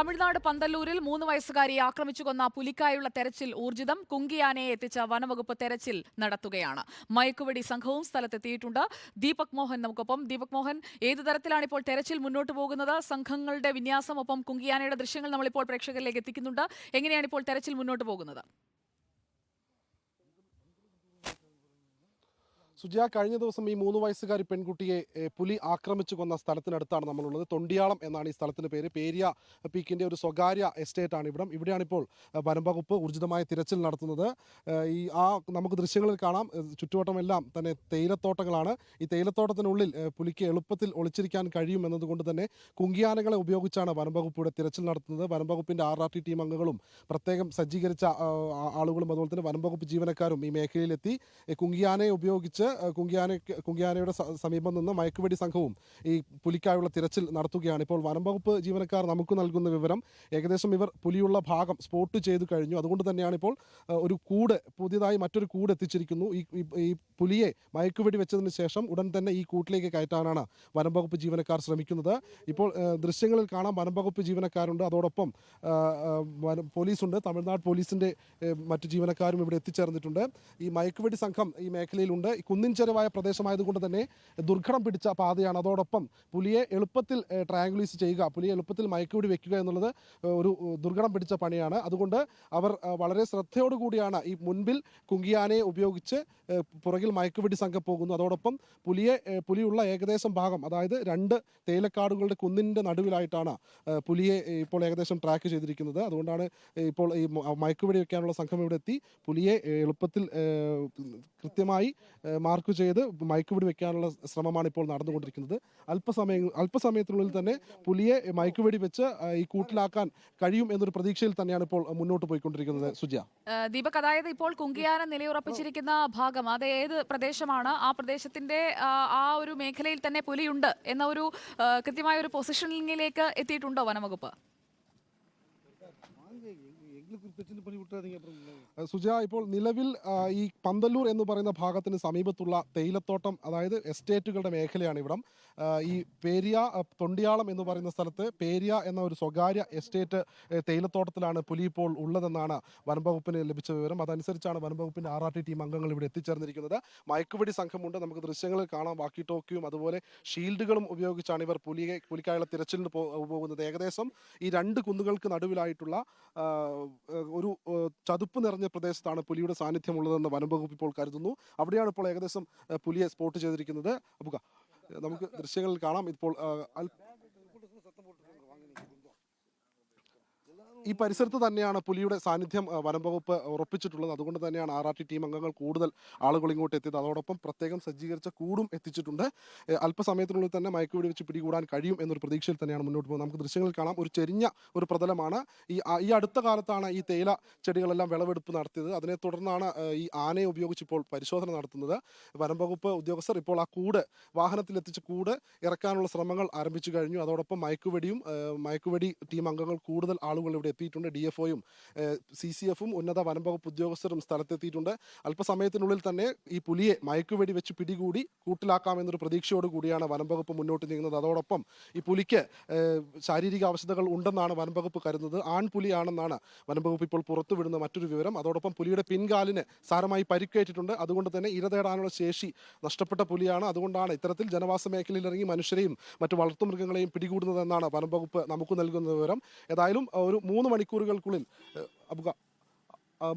തമിഴ്നാട് പന്തല്ലൂരിൽ മൂന്ന് വയസ്സുകാരിയെ ആക്രമിച്ചു കൊന്ന പുലിക്കായുള്ള തെരച്ചിൽ ഊർജിതം. കുങ്കിയാനയെ എത്തിച്ച വനവകുപ്പ് തെരച്ചിൽ നടത്തുകയാണ്. മയക്കുവെടി സംഘവും സ്ഥലത്തെത്തിയിട്ടുണ്ട്. ദീപക് മോഹൻ നമുക്കൊപ്പം. ദീപക് മോഹൻ ഏത് തരത്തിലാണ് ഇപ്പോൾ തെരച്ചിൽ മുന്നോട്ട് പോകുന്നത്? സംഘങ്ങളുടെ വിന്യാസം ഒപ്പം കുങ്കിയാനയുടെ ദൃശ്യങ്ങൾ നമ്മളിപ്പോൾ പ്രേക്ഷകരിലേക്ക് എത്തിക്കുന്നുണ്ട്. എങ്ങനെയാണ് ഇപ്പോൾ തെരച്ചിൽ മുന്നോട്ട് പോകുന്നത്? സുജയ കഴിഞ്ഞ ദിവസം ഈ മൂന്ന് വയസ്സുകാരി പെൺകുട്ടിയെ പുലി ആക്രമിച്ചു കൊന്ന സ്ഥലത്തിനടുത്താണ് നമ്മളുള്ളത്. തൊണ്ടിയാളം എന്നാണ് ഈ സ്ഥലത്തിന് പേര്. പേരിയ പീക്കിന്റെ ഒരു സ്വകാര്യ എസ്റ്റേറ്റ് ആണ് ഇവിടം. ഇവിടെയാണ് ഇപ്പോൾ വനംവകുപ്പ് വനം ഊർജിതമായ തിരച്ചിൽ നടത്തുന്നത്. ഈ ആ നമുക്ക് ദൃശ്യങ്ങളിൽ കാണാം. ചുറ്റുവട്ടമെല്ലാം തന്നെ തേയിലത്തോട്ടങ്ങളാണ്. ഈ തേയിലത്തോട്ടത്തിനുള്ളിൽ പുലിക്ക് എളുപ്പത്തിൽ ഒളിച്ചിരിക്കാൻ കഴിയും എന്നതുകൊണ്ട് തന്നെ കുങ്കിയാനകളെ ഉപയോഗിച്ചാണ് വനം വകുപ്പ് തിരച്ചിൽ നടത്തുന്നത്. വനംവകുപ്പിന്റെ ആർ ആർ ടി ടീം അംഗങ്ങളും പ്രത്യേകം സജ്ജീകരിച്ച ആളുകളും അതുപോലെ തന്നെ വനംവകുപ്പ് ജീവനക്കാരും ഈ മേഖലയിലെത്തി. കുങ്കിയാനയെ ഉപയോഗിച്ച് കുങ്കിയാന കുങ്കിയാനയുടെ സമീപം നിന്ന് മയക്കുവെടി സംഘവും ഈ പുലിക്കായുള്ള തിരച്ചിൽ നടത്തുകയാണ്. ഇപ്പോൾ വനം വകുപ്പ് ജീവനക്കാർ നമുക്ക് നൽകുന്ന വിവരം ഏകദേശം ഇവർ പുലിയുള്ള ഭാഗം സ്പോട്ട് ചെയ്തു കഴിഞ്ഞു. അതുകൊണ്ട് തന്നെയാണ് ഇപ്പോൾ ഒരു കൂട് പുതിയതായി മറ്റൊരു കൂട് എത്തിച്ചിരിക്കുന്നു. ഈ ഈ- പുലിയെ മയക്കുവെടി വെച്ചതിന് ശേഷം ഉടൻ തന്നെ ഈ കൂട്ടിലേക്ക് കയറ്റാനാണ് വനം വകുപ്പ് ജീവനക്കാർ ശ്രമിക്കുന്നത്. ഇപ്പോൾ ദൃശ്യങ്ങളിൽ കാണാം വനം വകുപ്പ് ജീവനക്കാരുണ്ട്. അതോടൊപ്പം പോലീസുണ്ട്. തമിഴ്നാട് പോലീസിന്റെ മറ്റു ജീവനക്കാരും ഇവിടെ എത്തിച്ചേർന്നിട്ടുണ്ട്. ഈ മയക്കുവെടി സംഘം ഈ മേഖലയിലുണ്ട്. കുന്നിൻ ചെരുവായ പ്രദേശമായതുകൊണ്ട് തന്നെ ദുർഘടം പിടിച്ച പാതയാണ്. അതോടൊപ്പം പുലിയെ എളുപ്പത്തിൽ ട്രയാങ്കുലൈസ് ചെയ്യുക പുലിയെ എളുപ്പത്തിൽ മയക്കുപിടി വെക്കുക എന്നുള്ളത് ഒരു ദുർഘടം പിടിച്ച പണിയാണ്. അതുകൊണ്ട് അവർ വളരെ ശ്രദ്ധയോടുകൂടിയാണ് ഈ മുൻപിൽ കുങ്കിയാനയെ ഉപയോഗിച്ച് പുറകിൽ മയക്കുപിടി സംഘം പോകുന്നു അതോടൊപ്പം പുലിയെ പുലിയുള്ള ഏകദേശം ഭാഗം അതായത് രണ്ട് തേയിലക്കാടുകളുടെ കുന്നിന്റെ നടുവിലായിട്ടാണ് പുലിയെ ഇപ്പോൾ ഏകദേശം ട്രാക്ക് ചെയ്തിരിക്കുന്നത്. അതുകൊണ്ടാണ് ഇപ്പോൾ ഈ മയക്കുപിടി വെക്കാനുള്ള സംഘം ഇവിടെ എത്തി. പുലിയെ എളുപ്പത്തിൽ കൃത്യമായി മാർക്ക് ചെയ്ത് മയക്കുവെടി വെക്കാനുള്ള ശ്രമമാണ് ഇപ്പോൾ നടന്നുകൊണ്ടിരിക്കുന്നത്. അല്പസമയം അല്പസമയത്തിനുള്ളിൽ തന്നെ പുലിയെ മയക്കുവെടി വെച്ച് ഈ കൂട്ടിലാക്കാൻ കഴിയും എന്നൊരു പ്രതീക്ഷയിൽ തന്നെയാണ് ഇപ്പോൾ മുന്നോട്ട് പോയിക്കൊണ്ടിരിക്കുന്നത്. സുജ ദീപക് അതായത് ഇപ്പോൾ കുങ്കിയാന നിലയുറപ്പിച്ചിരിക്കുന്ന ഭാഗം അത് ഏത് പ്രദേശമാണ്? ആ പ്രദേശത്തിന്റെ ആ, ഒരു മേഖലയിൽ തന്നെ പുലിയുണ്ട് എന്ന ഒരു കൃത്യമായ ഒരു പൊസിഷനിങ്ങിലേക്ക് എത്തിയിട്ടുണ്ടോ വനംവകുപ്പ്? സുജ ഇപ്പോൾ നിലവിൽ ഈ പന്തല്ലൂർ എന്ന് പറയുന്ന ഭാഗത്തിന് സമീപത്തുള്ള തേയിലത്തോട്ടം അതായത് എസ്റ്റേറ്റുകളുടെ മേഖലയാണ് ഇവിടം. ഈ പേരിയ തൊണ്ടിയാളം എന്ന് പറയുന്ന സ്ഥലത്ത് പേരിയ എന്ന ഒരു സ്വകാര്യ എസ്റ്റേറ്റ് തേയിലത്തോട്ടത്തിലാണ് പുലി ഇപ്പോൾ ഉള്ളതെന്നാണ് വനംവകുപ്പിന് ലഭിച്ച വിവരം. അതനുസരിച്ചാണ് വനംവകുപ്പിന്റെ ആർ ടി ടീം അംഗങ്ങൾ ഇവിടെ എത്തിച്ചേർന്നിരിക്കുന്നത്. മയക്കുവെടി സംഘമുണ്ട്. നമുക്ക് ദൃശ്യങ്ങൾ കാണാം. വാക്കി ടോക്കിയും അതുപോലെ ഷീൽഡുകളും ഉപയോഗിച്ചാണ് ഇവർ പുലിയെ പുലിക്കായുള്ള തിരച്ചിലിന് പോകുന്നത് ഏകദേശം ഈ രണ്ട് കുന്നുകൾക്ക് നടുവിലായിട്ടുള്ള ഒരു ചതുപ്പ് നിറഞ്ഞ പ്രദേശത്താണ് പുലിയുടെ സാന്നിധ്യമുള്ളതെന്ന് വനംവകുപ്പ് ഇപ്പോൾ കരുതുന്നു. അവിടെയാണ് ഇപ്പോൾ ഏകദേശം പുലിയെ സ്പോട്ട് ചെയ്തിരിക്കുന്നത്. നമുക്ക് ദൃശ്യങ്ങളിൽ കാണാം. ഇപ്പോൾ ആ, അൽ- ഈ പരിസരത്ത് തന്നെയാണ് പുലിയുടെ സാന്നിധ്യം വനംവകുപ്പ് വനം വകുപ്പ് ഉറപ്പിച്ചിട്ടുള്ളത്. അതുകൊണ്ട് തന്നെയാണ് ആർ ആർ ടി ടീം അംഗങ്ങൾ കൂടുതൽ ആളുകൾ ഇങ്ങോട്ട് എത്തിയത്. അതോടൊപ്പം പ്രത്യേകം സജ്ജീകരിച്ച കൂടും എത്തിച്ചിട്ടുണ്ട്. അല്പസമയത്തിനുള്ളിൽ തന്നെ മയക്കുവെടി വെച്ച് പിടികൂടാൻ കഴിയും എന്നൊരു പ്രതീക്ഷയിൽ തന്നെയാണ് മുന്നോട്ട് പോകുന്നത്. നമുക്ക് ദൃശ്യങ്ങളിൽ കാണാം. ഒരു ചെരിഞ്ഞ ഒരു പ്രതലമാണ് ഈ ഈ അടുത്ത കാലത്താണ് ഈ തേയില ചെടികളെല്ലാം വിളവെടുപ്പ് നടത്തിയത്. അതിനെ തുടർന്നാണ് ഈ ആനയെ ഉപയോഗിച്ച് ഇപ്പോൾ പരിശോധന നടത്തുന്നത്. വനം വകുപ്പ് ഉദ്യോഗസ്ഥർ ഇപ്പോൾ ആ കൂട് വാഹനത്തിൽ എത്തിച്ച് കൂട് ഇറക്കാനുള്ള ശ്രമങ്ങൾ ആരംഭിച്ചു കഴിഞ്ഞു. അതോടൊപ്പം മയക്കുവെടിയും മയക്കുവെടി ടീം അംഗങ്ങൾ കൂടുതൽ ആളുകൾ ഇവിടെ എത്തിയിട്ടുണ്ട്. ഡി എഫ് ഒയും സി സി എഫും ഉന്നത വനം വകുപ്പ് ഉദ്യോഗസ്ഥരും സ്ഥലത്തെത്തിയിട്ടുണ്ട്. അല്പസമയത്തിനുള്ളിൽ തന്നെ ഈ പുലിയെ മയക്കുവെടി വെച്ച് പിടികൂടി കൂട്ടിലാക്കാമെന്നൊരു പ്രതീക്ഷയോട് കൂടിയാണ് വനം വകുപ്പ് മുന്നോട്ട് നീങ്ങുന്നത്. അതോടൊപ്പം ഈ പുലിക്ക് ശാരീരിക അവശതകൾ ഉണ്ടെന്നാണ് വനം വകുപ്പ് കരുതുന്നത്. ആൺപുലിയാണെന്നാണ് വനം വകുപ്പ് ഇപ്പോൾ പുറത്തുവിടുന്ന മറ്റൊരു വിവരം. അതോടൊപ്പം പുലിയുടെ പിൻകാലിന് സാരമായി പരിക്കേറ്റിട്ടുണ്ട്. അതുകൊണ്ട് തന്നെ ഇര തേടാനുള്ള ശേഷി നഷ്ടപ്പെട്ട പുലിയാണ്. അതുകൊണ്ടാണ് ഇത്തരത്തിൽ ജനവാസ മേഖലയിൽ ഇറങ്ങി മനുഷ്യരെയും മറ്റു വളർത്തുമൃഗങ്ങളെയും പിടികൂടുന്നതെന്നാണ് വനം വകുപ്പ് നമുക്ക് നൽകുന്ന വിവരം. ഏതായാലും ഒരു മൂന്ന് മണിക്കൂറുകൾക്കുള്ളിൽ അബുക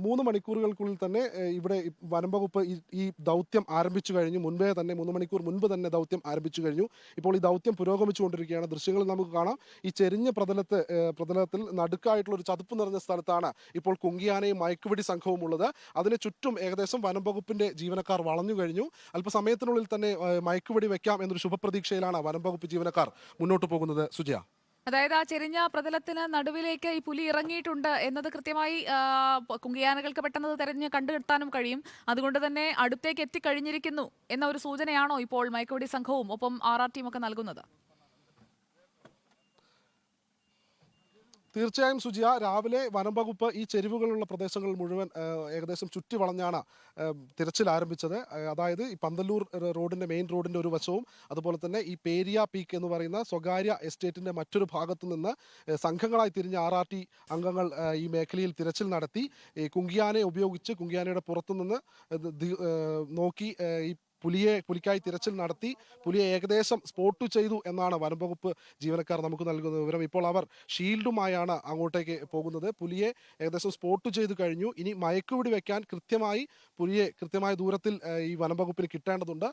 മൂന്ന് മണിക്കൂറുകൾക്കുള്ളിൽ തന്നെ ഇവിടെ വനംവകുപ്പ് വനം വകുപ്പ് ഈ ദൗത്യം ആരംഭിച്ചു കഴിഞ്ഞു. മുൻപേ തന്നെ മൂന്ന് മണിക്കൂർ മുൻപ് തന്നെ ദൗത്യം ആരംഭിച്ചു കഴിഞ്ഞു. ഇപ്പോൾ ഈ ദൗത്യം പുരോഗമിച്ചുകൊണ്ടിരിക്കുകയാണ്. ദൃശ്യങ്ങൾ നമുക്ക് കാണാം ഈ ചെരിഞ്ഞ പ്രതലത്ത് പ്രതലത്തിൽ നടുക്കായിട്ടുള്ള ഒരു ചതുപ്പ് നിറഞ്ഞ സ്ഥലത്താണ് ഇപ്പോൾ കുങ്കിയാനയും മയക്കുപിടി സംഘവും ഉള്ളത്. അതിന് ചുറ്റും ഏകദേശം വനം വകുപ്പിന്റെ ജീവനക്കാർ വളഞ്ഞു കഴിഞ്ഞു. അല്പസമയത്തിനുള്ളിൽ തന്നെ മയക്കുപിടി വയ്ക്കാം എന്നൊരു ശുഭപ്രതീക്ഷയിലാണ് വനം വകുപ്പ് ജീവനക്കാർ മുന്നോട്ട് പോകുന്നത്. സുജയ. അതായത് ആ ചെരിഞ്ഞ പ്രതലത്തിന് നടുവിലേക്ക് ഈ പുലി ഇറങ്ങിയിട്ടുണ്ട് എന്നത് കൃത്യമായി കുങ്കിയാനകൾക്ക് പെട്ടെന്ന് തെരഞ്ഞ് കണ്ടുകിട്ടാനും കഴിയും. അതുകൊണ്ട് തന്നെ അടുത്തേക്ക് എത്തിക്കഴിഞ്ഞിരിക്കുന്നു എന്ന ഒരു സൂചനയാണോ ഇപ്പോൾ മയക്കുവടി സംഘവും ഒപ്പം ആർ ആർ ടിയും ഒക്കെ നൽകുന്നത്? തീർച്ചയായും സുജിയ രാവിലെ വനം വകുപ്പ് ഈ ചെരുവുകളുള്ള പ്രദേശങ്ങൾ മുഴുവൻ ഏകദേശം ചുറ്റി വളഞ്ഞാണ് തിരച്ചിൽ ആരംഭിച്ചത്. അതായത് ഈ പന്തല്ലൂർ റോഡിന്റെ മെയിൻ റോഡിന്റെ ഒരു വശവും അതുപോലെ തന്നെ ഈ പേരിയ പീക്ക് എന്ന് പറയുന്ന സ്വകാര്യ എസ്റ്റേറ്റിന്റെ മറ്റൊരു ഭാഗത്തു നിന്ന് സംഘങ്ങളായി തിരിഞ്ഞ ആർ ആർ ടി അംഗങ്ങൾ ഈ മേഖലയിൽ തിരച്ചിൽ നടത്തി കുങ്കിയാനെ ഉപയോഗിച്ച് കുങ്കിയാനയുടെ പുറത്തുനിന്ന് നോക്കി ഈ പുലിയെ പുലിക്കായി തിരച്ചിൽ നടത്തി പുലിയെ ഏകദേശം സ്പോട്ട് ചെയ്തു എന്നാണ് വനംവകുപ്പ് ജീവനക്കാർ നമുക്ക് നൽകുന്ന വിവരം. ഇപ്പോൾ അവർ ഷീൽഡുമായാണ് അങ്ങോട്ടേക്ക് പോകുന്നത്. പുലിയെ ഏകദേശം സ്പോട്ട് ചെയ്തു കഴിഞ്ഞു. ഇനി മയക്കുപിടി വെക്കാൻ കൃത്യമായി പുലിയെ കൃത്യമായ ദൂരത്തിൽ ഈ വനംവകുപ്പിന് കിട്ടേണ്ടതുണ്ട്.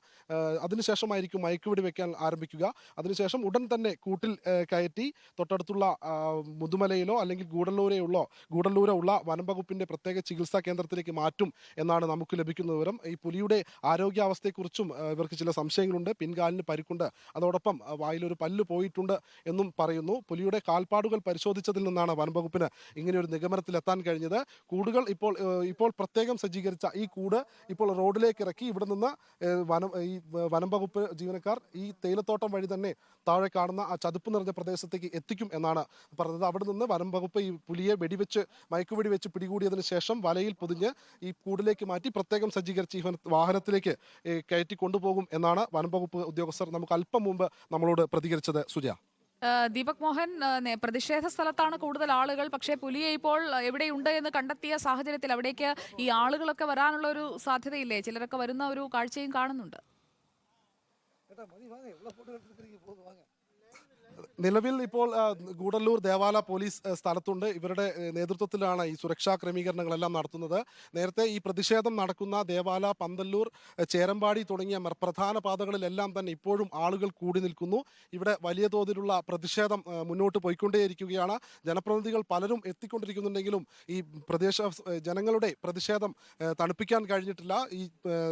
അതിനുശേഷമായിരിക്കും മയക്കുപിടി വെക്കാൻ ആരംഭിക്കുക. അതിനുശേഷം ഉടൻ തന്നെ കൂട്ടിൽ കയറ്റി തൊട്ടടുത്തുള്ള മുതുമലയിലോ അല്ലെങ്കിൽ ഗൂഡല്ലൂരെയുള്ളോ ഗൂഡല്ലൂരോ ഉള്ള വനംവകുപ്പിന്റെ പ്രത്യേക ചികിത്സാ കേന്ദ്രത്തിലേക്ക് മാറ്റും എന്നാണ് നമുക്ക് ലഭിക്കുന്ന വിവരം. ഈ പുലിയുടെ ആരോഗ്യാവസ്ഥയെക്കുറിച്ചും ആ, ഇവർക്ക് ചില സംശയങ്ങളുണ്ട്. പിൻകാലിന് പരിക്കുണ്ട്. അതോടൊപ്പം വായിലൊരു പല്ല് പോയിട്ടുണ്ട് എന്നും പറയുന്നു. പുലിയുടെ കാൽപ്പാടുകൾ പരിശോധിച്ചതിൽ നിന്നാണ് വനംവകുപ്പിന് ഇങ്ങനെ ഒരു നിഗമനത്തിലെത്താൻ കഴിഞ്ഞത്. കൂടുകൾ ഇപ്പോൾ ഇപ്പോൾ പ്രത്യേകം സജ്ജീകരിച്ച ഈ കൂട് ഇപ്പോൾ റോഡിലേക്ക് ഇറക്കി ഇവിടെ നിന്ന് വനം ഈ വനംവകുപ്പ് ജീവനക്കാർ ഈ തേയിലത്തോട്ടം വഴി തന്നെ താഴെ കാണുന്ന ആ ചതുപ്പ് നിറഞ്ഞ പ്രദേശത്തേക്ക് എത്തിക്കും എന്നാണ് പറഞ്ഞത്. അവിടെ നിന്ന് വനംവകുപ്പ് ഈ പുലിയെ വെടിവെച്ച് മയക്കുവെടി വെച്ച് പിടികൂടിയതിന് ശേഷം വലയിൽ പൊതിഞ്ഞ് ഈ കൂടിലേക്ക് മാറ്റി പ്രത്യേകം സജ്ജീകരിച്ച ഈ വാഹനത്തിലേക്ക് കയറ്റി കൊണ്ടുപോകും എന്നാണ് വനം വകുപ്പ് ഉദ്യോഗസ്ഥർ നമുക്ക് അല്പം മുമ്പ് നമ്മളോട് പ്രതികരിച്ചത് സുജ. ദീപക് മോഹൻ പ്രതിഷേധ സ്ഥലത്താണ് കൂടുതൽ ആളുകൾ. പക്ഷേ പുലിയെ ഇപ്പോൾ എവിടെയുണ്ട് എന്ന് കണ്ടെത്തിയ സാഹചര്യത്തിൽ അവിടേക്ക് ഈ ആളുകളൊക്കെ വരാനുള്ള ഒരു സാധ്യതയില്ലേ? ചിലരൊക്കെ വരുന്ന ഒരു കാഴ്ചയും കാണുന്നുണ്ട്. നിലവിൽ ഇപ്പോൾ ഗൂഡല്ലൂർ ദേവാല പോലീസ് സ്ഥലത്തുണ്ട്. ഇവരുടെ നേതൃത്വത്തിലാണ് ഈ സുരക്ഷാ ക്രമീകരണങ്ങളെല്ലാം നടത്തുന്നത്. നേരത്തെ ഈ പ്രതിഷേധം നടക്കുന്ന ദേവാല പന്തല്ലൂർ ചേരമ്പാടി തുടങ്ങിയ പ്രധാന പാതകളിലെല്ലാം തന്നെ ഇപ്പോഴും ആളുകൾ കൂടി നിൽക്കുന്നു. ഇവിടെ വലിയ തോതിലുള്ള പ്രതിഷേധം മുന്നോട്ട് പോയിക്കൊണ്ടേയിരിക്കുകയാണ്. ജനപ്രതിനിധികൾ പലരും എത്തിക്കൊണ്ടിരിക്കുന്നുണ്ടെങ്കിലും ഈ പ്രദേശ ജനങ്ങളുടെ പ്രതിഷേധം തണുപ്പിക്കാൻ കഴിഞ്ഞിട്ടില്ല. ഈ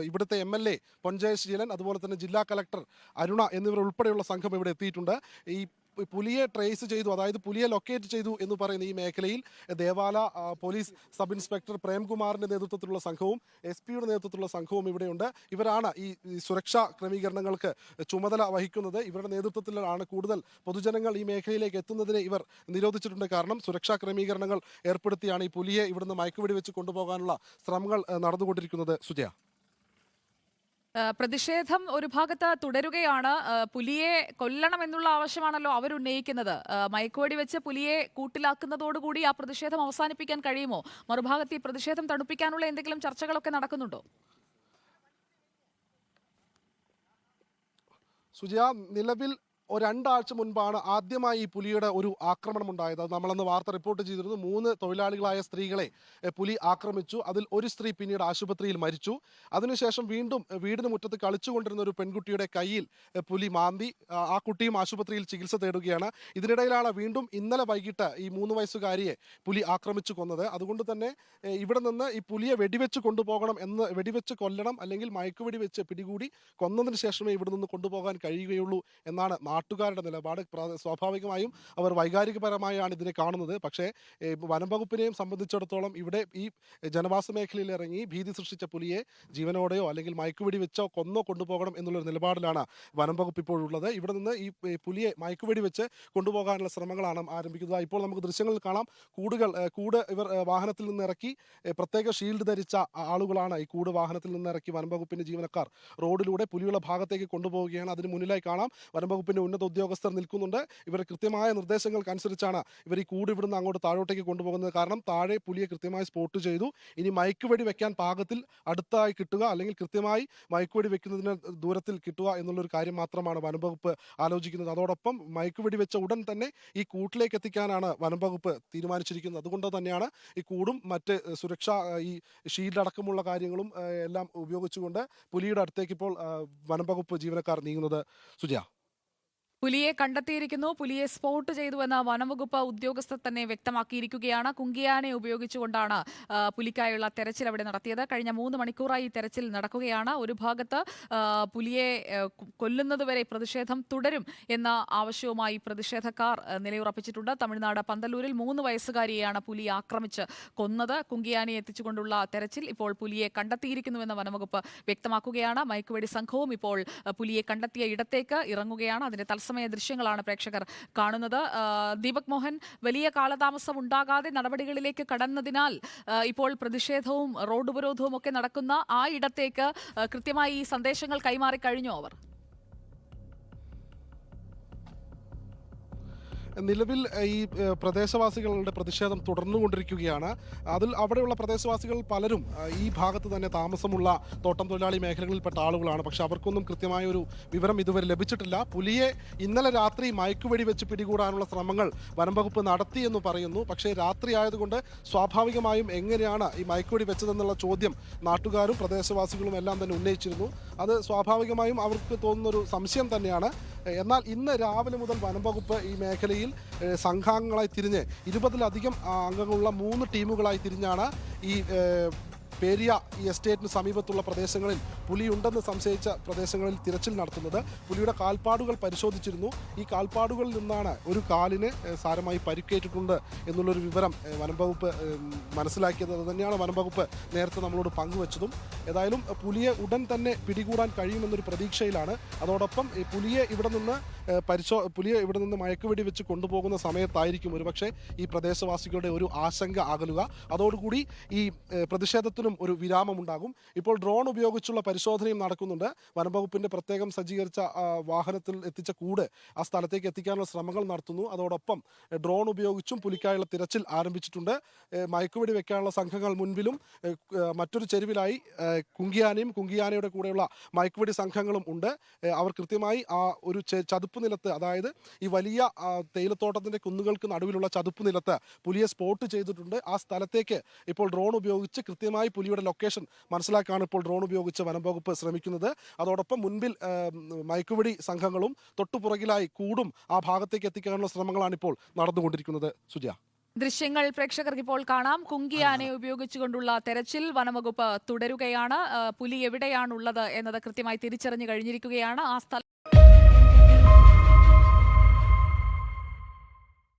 ഇവിടുത്തെ എം എൽ എ പൊൻജയശീലൻ അതുപോലെ തന്നെ ജില്ലാ കലക്ടർ അരുണ എന്നിവർ ഉൾപ്പെടെയുള്ള സംഘം ഇവിടെ എത്തിയിട്ടുണ്ട്. ഈ പുലിയെ ട്രേസ് ചെയ്തു അതായത് പുലിയെ ലൊക്കേറ്റ് ചെയ്തു എന്ന് പറയുന്ന ഈ മേഖലയിൽ ദേവാല പോലീസ് സബ് ഇൻസ്പെക്ടർ പ്രേംകുമാറിന്റെ നേതൃത്വത്തിലുള്ള സംഘവും എസ് പിയുടെ നേതൃത്വത്തിലുള്ള സംഘവും ഇവിടെയുണ്ട്. ഇവരാണ് ഈ സുരക്ഷാ ക്രമീകരണങ്ങൾക്ക് ചുമതല വഹിക്കുന്നത്. ഇവരുടെ നേതൃത്വത്തിലാണ് കൂടുതൽ പൊതുജനങ്ങൾ ഈ മേഖലയിലേക്ക് എത്തുന്നതിനെ ഇവർ നിരോധിച്ചിട്ടുണ്ട്. കാരണം സുരക്ഷാ ക്രമീകരണങ്ങൾ ഏർപ്പെടുത്തിയാണ് ഈ പുലിയെ ഇവിടുന്ന് മയക്കുവെടി വെച്ച് കൊണ്ടുപോകാനുള്ള ശ്രമങ്ങൾ നടന്നുകൊണ്ടിരിക്കുന്നത്. സുജയ. പ്രതിഷേധം ഒരു ഭാഗത്ത് തുടരുകയാണ്. പുലിയെ കൊല്ലണം എന്നുള്ള ആവശ്യമാണല്ലോ ആ, മയക്കുവെടി വെച്ച് പുലിയെ കൂട്ടിലാക്കുന്നതോടുകൂടി ആ പ്രതിഷേധം അവസാനിപ്പിക്കാൻ കഴിയുമോ? മറുഭാഗത്ത് ഈ പ്രതിഷേധം തണുപ്പിക്കാനുള്ള എന്തെങ്കിലും ചർച്ചകളൊക്കെ നടക്കുന്നുണ്ടോ? സുജയ നിലവിൽ രണ്ടാഴ്ച മുൻപാണ് ആദ്യമായി ഈ പുലിയുടെ ഒരു ആക്രമണം ഉണ്ടായത് അത് നമ്മളന്ന് വാർത്ത റിപ്പോർട്ട് ചെയ്തിരുന്നു. മൂന്ന് തൊഴിലാളികളായ സ്ത്രീകളെ പുലി ആക്രമിച്ചു. അതിൽ ഒരു സ്ത്രീ പിന്നീട് ആശുപത്രിയിൽ മരിച്ചു. അതിനുശേഷം വീണ്ടും വീടിന് മുറ്റത്ത് കളിച്ചുകൊണ്ടിരുന്ന ഒരു പെൺകുട്ടിയുടെ കയ്യിൽ പുലി മാന്തി ആ, കുട്ടിയും ആശുപത്രിയിൽ ചികിത്സ തേടുകയാണ്. ഇതിനിടയിലാണ് വീണ്ടും ഇന്നലെ വൈകിട്ട് ഈ മൂന്ന് വയസ്സുകാരിയെ പുലി ആക്രമിച്ചു കൊന്നത്. അതുകൊണ്ട് തന്നെ ഇവിടെ നിന്ന് ഈ പുലിയെ വെടിവെച്ച് കൊണ്ടുപോകണം എന്ന് വെടിവെച്ച് കൊല്ലണം അല്ലെങ്കിൽ മയക്കുവെടി വെച്ച് പിടികൂടി കൊന്നതിന് ശേഷമേ ഇവിടെ നിന്ന് കൊണ്ടുപോകാൻ കഴിയുകയുള്ളൂ എന്നാണ് നാട്ടുകാരുടെ നിലപാട് സ്വാഭാവികമായും അവർ വൈകാരികപരമായാണ് ഇതിനെ കാണുന്നത്. പക്ഷേ വനം വകുപ്പിനെയും സംബന്ധിച്ചിടത്തോളം ഇവിടെ ഈ ജനവാസ മേഖലയിൽ ഇറങ്ങി ഭീതി സൃഷ്ടിച്ച പുലിയെ ജീവനോടെയോ അല്ലെങ്കിൽ മയക്കുവെടി വെച്ചോ കൊന്നോ കൊണ്ടുപോകണം എന്നുള്ളൊരു നിലപാടിലാണ് വനം വകുപ്പ് ഇപ്പോഴുള്ളത്. ഇവിടെ നിന്ന് ഈ പുലിയെ മയക്കുവെടി വെച്ച് കൊണ്ടുപോകാനുള്ള ശ്രമങ്ങളാണ് ആരംഭിക്കുന്നത്. ഇപ്പോൾ നമുക്ക് ദൃശ്യങ്ങളിൽ കാണാം കൂടുകൾ കൂട് ഇവർ വാഹനത്തിൽ നിന്ന് ഇറക്കി പ്രത്യേക ഷീൽഡ് ധരിച്ച ആളുകളാണ് ഈ കൂട് വാഹനത്തിൽ നിന്ന് ഇറക്കി വനം വകുപ്പിന്റെ ജീവനക്കാർ. റോഡിലൂടെ പുലിയുള്ള ഭാഗത്തേക്ക് കൊണ്ടുപോവുകയാണ്. അതിന് മുന്നിലായി കാണാം വനം വകുപ്പിന്റെ ഉന്നത ഉദ്യോഗസ്ഥർ നിൽക്കുന്നുണ്ട്. ഇവർ കൃത്യമായ നിർദ്ദേശങ്ങൾക്കനുസരിച്ചാണ് ഇവർ ഈ കൂട് ഇവിടുന്ന് അങ്ങോട്ട് താഴോട്ടേക്ക് കൊണ്ടുപോകുന്നത്. കാരണം താഴെ പുലിയെ കൃത്യമായി സ്പോട്ട് ചെയ്തു. ഇനി മയക്കുവെടി വെക്കാൻ പാകത്തിൽ അടുത്തായി കിട്ടുക അല്ലെങ്കിൽ കൃത്യമായി മയക്കുവെടി വെക്കുന്നതിന് ദൂരത്തിൽ കിട്ടുക എന്നുള്ളൊരു കാര്യം മാത്രമാണ് വനംവകുപ്പ് ആലോചിക്കുന്നത്. അതോടൊപ്പം മയക്കുവെടി വെച്ച ഉടൻ തന്നെ ഈ കൂട്ടിലേക്ക് എത്തിക്കാനാണ് വനംവകുപ്പ് തീരുമാനിച്ചിരിക്കുന്നത്. അതുകൊണ്ട് തന്നെയാണ് ഈ കൂടും മറ്റ് സുരക്ഷ ഈ ഷീൽഡ് അടക്കമുള്ള കാര്യങ്ങളും എല്ലാം ഉപയോഗിച്ചുകൊണ്ട് പുലിയുടെ അടുത്തേക്ക് ഇപ്പോൾ വനംവകുപ്പ് ജീവനക്കാർ നീങ്ങുന്നത്. സുജയ. പുലിയെ കണ്ടെത്തിയിരിക്കുന്നു. പുലിയെ സ്പോട്ട് ചെയ്തുവെന്ന് വനംവകുപ്പ് ഉദ്യോഗസ്ഥർ തന്നെ വ്യക്തമാക്കിയിരിക്കുകയാണ്. കുങ്കിയാനെ ഉപയോഗിച്ചുകൊണ്ടാണ് പുലിക്കായുള്ള തെരച്ചിൽ അവിടെ നടത്തിയത്. കഴിഞ്ഞ മൂന്ന് മണിക്കൂറായി തെരച്ചിൽ നടക്കുകയാണ്. ഒരു ഭാഗത്ത് പുലിയെ കൊല്ലുന്നതുവരെ പ്രതിഷേധം തുടരും എന്ന ആവശ്യവുമായി പ്രതിഷേധക്കാർ നിലയുറപ്പിച്ചിട്ടുണ്ട്. തമിഴ്നാട് പന്തല്ലൂരിൽ മൂന്ന് വയസ്സുകാരിയെയാണ് പുലി ആക്രമിച്ച് കൊന്നത്. കുങ്കിയാനെ എത്തിച്ചുകൊണ്ടുള്ള തെരച്ചിൽ ഇപ്പോൾ പുലിയെ കണ്ടെത്തിയിരിക്കുന്നുവെന്ന് വനംവകുപ്പ് വ്യക്തമാക്കുകയാണ്. മയക്കുവെടി സംഘവും ഇപ്പോൾ പുലിയെ കണ്ടെത്തിയ ഇടത്തേക്ക് ഇറങ്ങുകയാണ്. അതിന്റെ തത്സമയ ദൃശ്യങ്ങളാണ് പ്രേക്ഷകർ കാണുന്നത്. ദീപക് മോഹൻ വലിയ കാലതാമസം ഉണ്ടാകാതെ നടപടികളിലേക്ക് കടന്നതിനാൽ ഇപ്പോൾ പ്രതിഷേധവും റോഡ് ഉപരോധവും ഒക്കെ നടക്കുന്ന ആ ഇടത്തേക്ക് കൃത്യമായി ഈ സന്ദേശങ്ങൾ കൈമാറി കഴിഞ്ഞോ അവർ. നിലവിൽ ഈ പ്രദേശവാസികളുടെ പ്രതിഷേധം തുടർന്നുകൊണ്ടിരിക്കുകയാണ്. അതിൽ അവിടെയുള്ള പ്രദേശവാസികൾ പലരും ഈ ഭാഗത്ത് തന്നെ താമസമുള്ള തോട്ടം തൊഴിലാളി മേഖലകളിൽപ്പെട്ട ആളുകളാണ്. പക്ഷെ അവർക്കൊന്നും കൃത്യമായ ഒരു വിവരം ഇതുവരെ ലഭിച്ചിട്ടില്ല. പുലിയെ ഇന്നലെ രാത്രി മയക്കുവെടി വെച്ച് പിടികൂടാനുള്ള ശ്രമങ്ങൾ വനംവകുപ്പ് നടത്തി എന്ന് പറയുന്നു. പക്ഷേ രാത്രി ആയതുകൊണ്ട് സ്വാഭാവികമായും എങ്ങനെയാണ് ഈ മയക്കുവെടി വെച്ചതെന്നുള്ള ചോദ്യം നാട്ടുകാരും പ്രദേശവാസികളും എല്ലാം തന്നെ ഉന്നയിച്ചിരുന്നു. അത് സ്വാഭാവികമായും അവർക്ക് തോന്നുന്നൊരു സംശയം തന്നെയാണ്. എന്നാൽ ഇന്ന് രാവിലെ മുതൽ വനംവകുപ്പ് ഈ മേഖലയിൽ സംഘാംഗങ്ങളായി തിരിഞ്ഞ് ഇരുപതിലധികം അംഗങ്ങളുള്ള മൂന്ന് ടീമുകളായി തിരിഞ്ഞാണ് ഈ പേരിയ ഈ എസ്റ്റേറ്റിന് സമീപത്തുള്ള പ്രദേശങ്ങളിൽ പുലിയുണ്ടെന്ന് സംശയിച്ച പ്രദേശങ്ങളിൽ തിരച്ചിൽ നടത്തുന്നത്. പുലിയുടെ കാൽപ്പാടുകൾ പരിശോധിച്ചിരുന്നു. ഈ കാൽപ്പാടുകളിൽ നിന്നാണ് ഒരു കാലിന് സാരമായി പരിക്കേറ്റിട്ടുണ്ട് എന്നുള്ളൊരു വിവരം വനംവകുപ്പ് മനസ്സിലാക്കിയത്. അത് തന്നെയാണ് വനംവകുപ്പ് നേരത്തെ നമ്മളോട് പങ്കുവച്ചതും. ഏതായാലും പുലിയെ ഉടൻ തന്നെ പിടികൂടാൻ കഴിയുമെന്നൊരു പ്രതീക്ഷയിലാണ്. അതോടൊപ്പം പുലിയെ ഇവിടെ നിന്ന് പരിശോ പുലിയെ ഇവിടെ നിന്ന് മയക്കുവെടി വെച്ച് കൊണ്ടുപോകുന്ന സമയത്തായിരിക്കും ഒരുപക്ഷെ ഈ പ്രദേശവാസികളുടെ ഒരു ആശങ്ക അകലുക അതോടുകൂടി ഈ പ്രതിഷേധത്തിനും ഒരു വിരാമമുണ്ടാകും. ഇപ്പോൾ ഡ്രോൺ ഉപയോഗിച്ചുള്ള പരിശോധനയും നടക്കുന്നുണ്ട്. വനംവകുപ്പിന്റെ പ്രത്യേകം സജ്ജീകരിച്ച വാഹനത്തിൽ എത്തിച്ച കൂട് ആ സ്ഥലത്തേക്ക് എത്തിക്കാനുള്ള ശ്രമങ്ങൾ നടത്തുന്നു. അതോടൊപ്പം ഡ്രോൺ ഉപയോഗിച്ചും പുലിക്കായുള്ള തിരച്ചിൽ ആരംഭിച്ചിട്ടുണ്ട്. മയക്കുവെടി വെക്കാനുള്ള സംഘങ്ങൾ മുൻപിലും മറ്റൊരു ചെരുവിലായി കുങ്കിയാനയും കുങ്കിയാനയുടെ കൂടെയുള്ള മയക്കുവെടി സംഘങ്ങളും ഉണ്ട്. അവർ കൃത്യമായി ആ ഒരു ചെ- ചതുപ്പ് നിലത്ത് അതായത് ഈ വലിയ തേയിലത്തോട്ടത്തിന്റെ തേയിലത്തോട്ടത്തിന്റെ കുന്നുകൾക്ക് നടുവിലുള്ള ചതുപ്പ് നിലത്ത് പുലിയെ സ്പോട്ട് ചെയ്തിട്ടുണ്ട്. ആ സ്ഥലത്തേക്ക് ഇപ്പോൾ ഡ്രോൺ ഉപയോഗിച്ച് കൃത്യമായി പുലിയുടെ ലൊക്കേഷൻ മനസ്സിലാക്കാണ് ഇപ്പോൾ ഡ്രോൺ ഉപയോഗിച്ച് വനം വകുപ്പ് ശ്രമിക്കുന്നത്. അതോടൊപ്പം മുൻപിൽ മയക്കുപിടി മയക്കുവെടി സംഘങ്ങളും തൊട്ടുപുറകിലായി കൂടും ആ ഭാഗത്തേക്ക് എത്തിക്കാനുള്ള ശ്രമങ്ങളാണ് ഇപ്പോൾ നടന്നുകൊണ്ടിരിക്കുന്നത്. സുജ ദൃശ്യങ്ങൾ പ്രേക്ഷകർക്ക് ഇപ്പോൾ കാണാം. കുങ്കിയാനെ ഉപയോഗിച്ചുകൊണ്ടുള്ള തെരച്ചിൽ വനംവകുപ്പ് തുടരുകയാണ്. പുലി എവിടെയാണുള്ളത് എന്നത് കൃത്യമായി തിരിച്ചറിഞ്ഞു കഴിഞ്ഞിരിക്കുകയാണ്. ആ സ്ഥലം